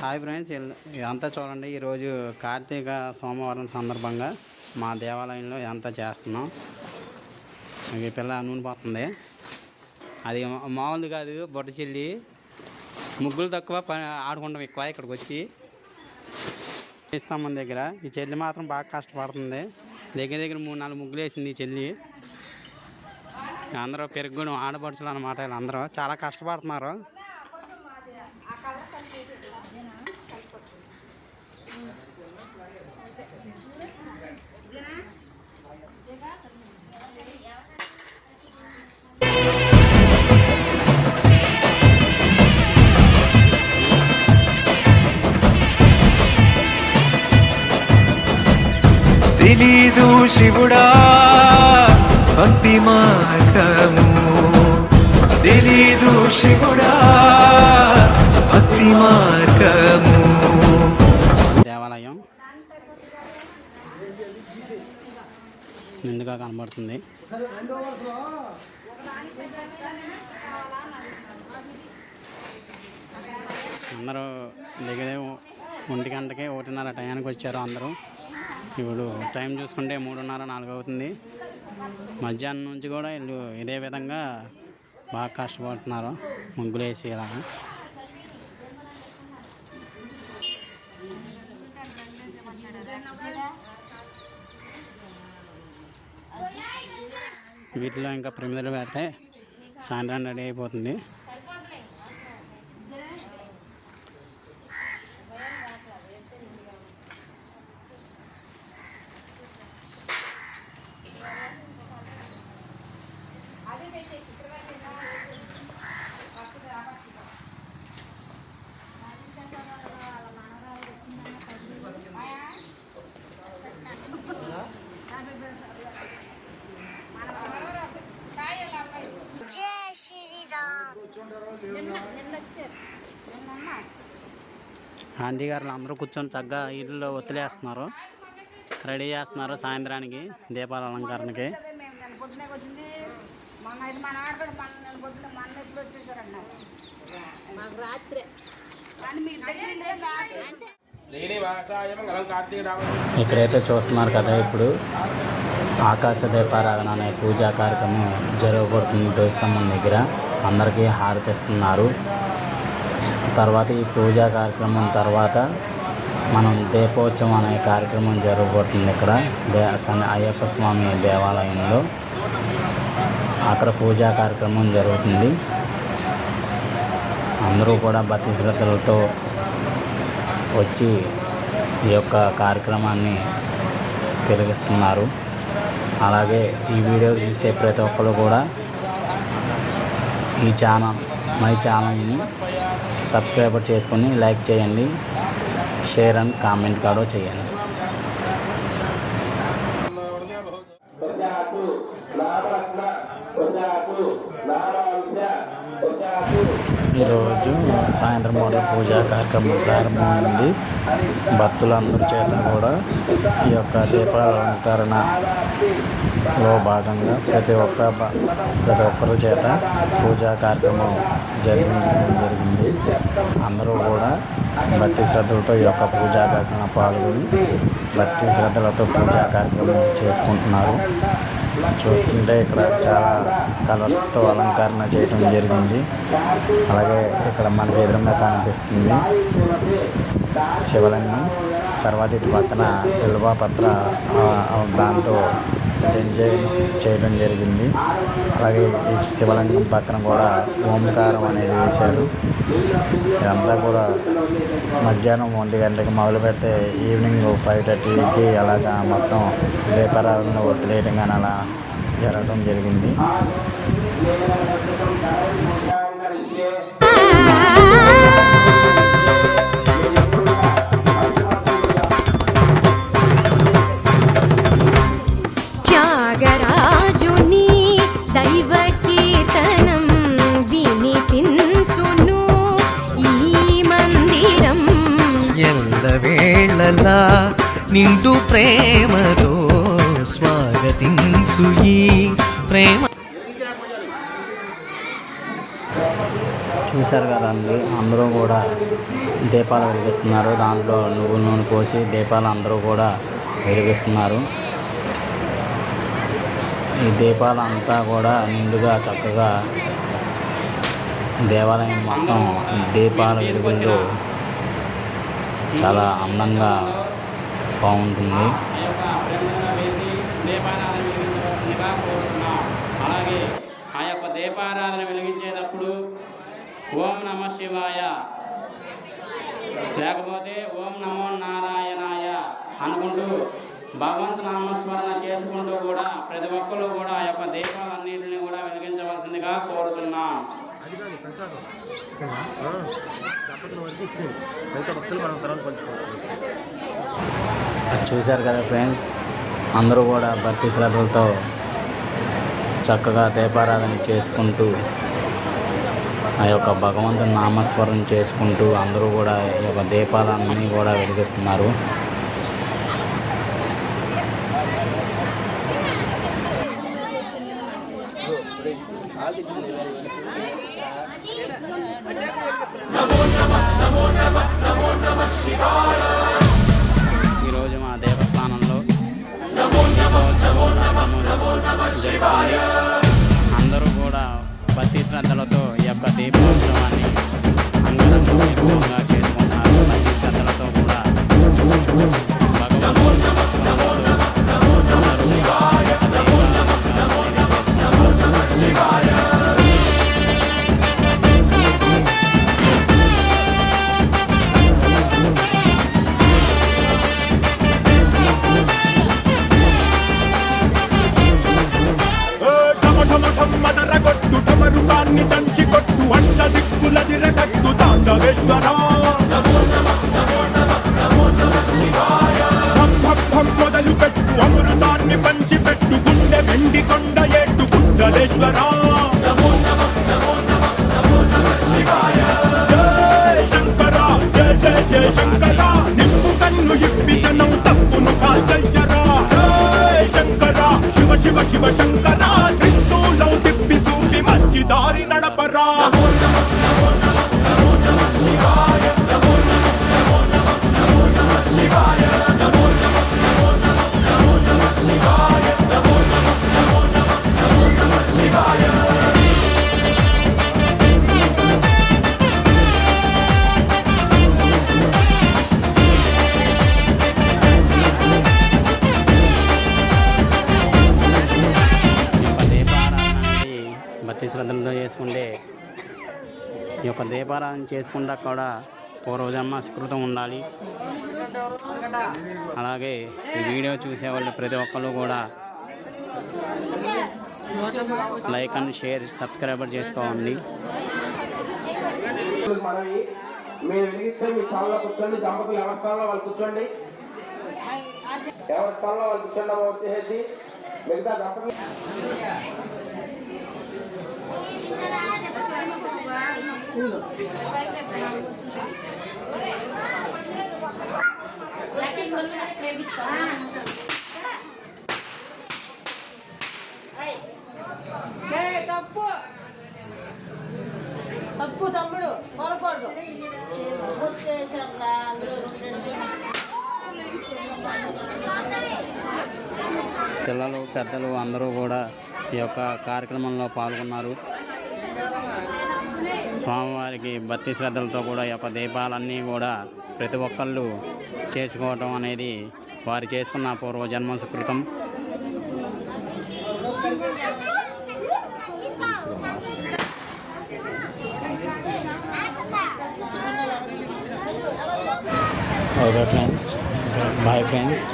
Hi friends ఇల్- ఇదంతా చూడండి. ఈరోజు కార్తీక సోమవారం సందర్భంగా మా దేవాలయంలో ఇదంతా చేస్తున్నాం. ఈ పిల్ల నూనె పోతుంది. అది మా- కాదు బొట్ట చెల్లి. ముగ్గులు తక్కువ ఆడుకుంటాం ఎక్కువ ఇక్కడికి వచ్చి. ఇస్తాం మన దగ్గర. ఈ చెల్లి మాత్రం బాగా కష్టపడుతుంది. దగ్గర దగ్గర మూడు నాలుగు ముగ్గులు వేసింది ఈ చెల్లి. అందరూ పెరుగుడు ఆడపడుచులు అనమాట వీళ్ళందరూ. చాలా కష్టపడుతున్నారు. తెలీదు శివుడా భక్తి మార్గము తెలీదు శివుడా భక్తి మార్గము దేవాలయం నిండుగా కనబడుతుంది. అందరూ దగ్గర ఒంటి గంటకి ఒకటిన్నర టయానికి వచ్చారు అందరూ. ఇప్పుడు టైం చూసుకుంటే మూడున్నర నాలుగు అవుతుంది మధ్యాహ్నం నుంచి కూడా వీళ్ళు ఇదే విధంగా బాగా కష్టపడుతున్నారు. ముగ్గులు వేసి ఇలా వీటిలో ఇంకా ప్రమిదలు పెడితే సాయంత్రం రెడీ అయిపోతుంది. ఆంటీ గారు అందరూ కూర్చొని చక్కగా ఇల్లులో ఒత్తిలేస్తున్నారు రెడీ చేస్తున్నారు సాయంత్రానికి దీపాల అలంకరణకి. ఇక్కడైతే చూస్తున్నారు కదా ఇప్పుడు ఆకాశ దీపారాధన అనే పూజా కార్యక్రమం జరగబడుతుంది ధ్వజస్తంభం దగ్గర. అందరికీ హారతిస్తున్నారు. తర్వాత ఈ పూజా కార్యక్రమం తర్వాత మనం దీపోత్సవం అనే కార్యక్రమం జరగబోతుంది ఇక్కడ. దే అయ్యప్ప స్వామి దేవాలయంలో అక్కడ పూజా కార్యక్రమం జరుగుతుంది. అందరూ కూడా భక్తి శ్రద్ధలతో వచ్చి ఈ యొక్క కార్యక్రమాన్ని తిరిగిస్తున్నారు. అలాగే ఈ వీడియో తీసే ప్రతి ఒక్కరు కూడా ఈ ఛానల్ మై ఛానల్ని సబ్స్క్రైబర్ చేసుకొని లైక్ చేయండి. షేర్ అండ్ కామెంట్ కూడా చేయండి. ఈరోజు సాయంత్రం పూట పూజా కార్యక్రమం ప్రారంభమైంది. భక్తులందరి చేత కూడా ఈ యొక్క దీపాల లో భాగంగా ప్రతి ఒక్క ప్రతి ఒక్కరి చేత పూజా కార్యక్రమం జరిపించడం జరిగింది. అందరూ కూడా భక్తి శ్రద్ధలతో ఈ యొక్క పూజా కార్యక్రమం పాల్గొని భక్తి శ్రద్ధలతో పూజా కార్యక్రమం చేసుకుంటున్నారు. చూస్తుంటే ఇక్కడ చాలా కలర్స్తో అలంకరణ చేయడం జరిగింది. అలాగే ఇక్కడ మనకి ఎదురుగా కనిపిస్తుంది శివలింగం. తర్వాత ఇటు పక్కన పత్ర దాంతో ఎంజాయ్ చేయడం జరిగింది. అలాగే ఈ శివలింగం పక్కన కూడా ఓంకారం అనేది వేశారు. ఇదంతా కూడా మధ్యాహ్నం ఒంటి గంటకి మొదలు పెడితే ఈవినింగ్ ఫైవ్ థర్టీకి అలాగా మొత్తం దీపారాధనలో వదిలేయడం కానీ అలా జరగడం జరిగింది. ఎల్లవేళలా నిండు ప్రేమతో స్వాగతించు ఈ ప్రేమ. చూశారు కదండి అందరూ కూడా దీపాలు వెలిగిస్తున్నారు. దాంట్లో నువ్వు నూనె పోసి దీపాలు అందరూ కూడా వెలిగిస్తున్నారు. ఈ దీపాలు అంతా కూడా నిండుగా చక్కగా దేవాలయం మొత్తం దీపాల వెలుగుల్లో చాలా అందంగా బాగుంటుంది. అలాగే ఆ యొక్క దీపారాధన వెలిగించేటప్పుడు ఓం నమ శివాయ. లేకపోతే ఓం నమో నారాయణాయ అనుకుంటూ భగవంతు నామస్మరణ చేసుకుంటూ కూడా ప్రతి ఒక్కరు కూడా ఆ యొక్క దీపాలన్నింటినీ కూడా వెలిగించవలసిందిగా కోరుతున్నాం అది చూశారు కదా ఫ్రెండ్స్? అందరూ కూడా భక్తి శ్రద్ధలతో చక్కగా దీపారాధన చేసుకుంటూ ఆ యొక్క భగవంతుని నామస్మరణ చేసుకుంటూ అందరూ కూడా ఈ యొక్క దీపాలన్నీ కూడా వెలిగిస్తున్నారు. ఈరోజు మా దేవస్థానంలో అందరూ కూడా భక్తి శ్రద్ధలతో ఈ యొక్క దీపోత్సవాన్ని అంగరంగ శివ శివ శివ త్రిశూలం తిప్పి చూపి మంచి దారి నడపరా. శ్రద్ధలతో చేసుకుంటే ఈ యొక్క దీపారాధన చేసుకుంటా కూడా పూర్వజన్మ స్కృతం ఉండాలి. అలాగే ఈ వీడియో చూసేవాళ్ళు ప్రతి ఒక్కరు కూడా లైక్ అండ్ షేర్ సబ్స్క్రైబర్ చేసుకోండి. మీరు వెలిగిస్తే మీ స్థానంలో కూర్చోండి దంపతులు ఎవరి స్థానంలో వాళ్ళు కూర్చోండి. ఎవరి స్థానంలో వాళ్ళు కూర్చోండి వచ్చేసి మిగతా దంపతులు తప్పు తప్పు తమ్ముడు కొనకూడదు పిల్లలు పెద్దలు అందరూ కూడా ఈ యొక్క కార్యక్రమంలో పాల్గొన్నారు. స్వామివారికి భక్తి శ్రద్ధలతో కూడా ఈ యొక్క దీపాలన్నీ కూడా ప్రతి ఒక్కళ్ళు చేసుకోవటం అనేది వారు చేసుకున్న పూర్వజన్మ సుకృతం ఓకే ఫ్రెండ్స్ బాయ్ ఫ్రెండ్స్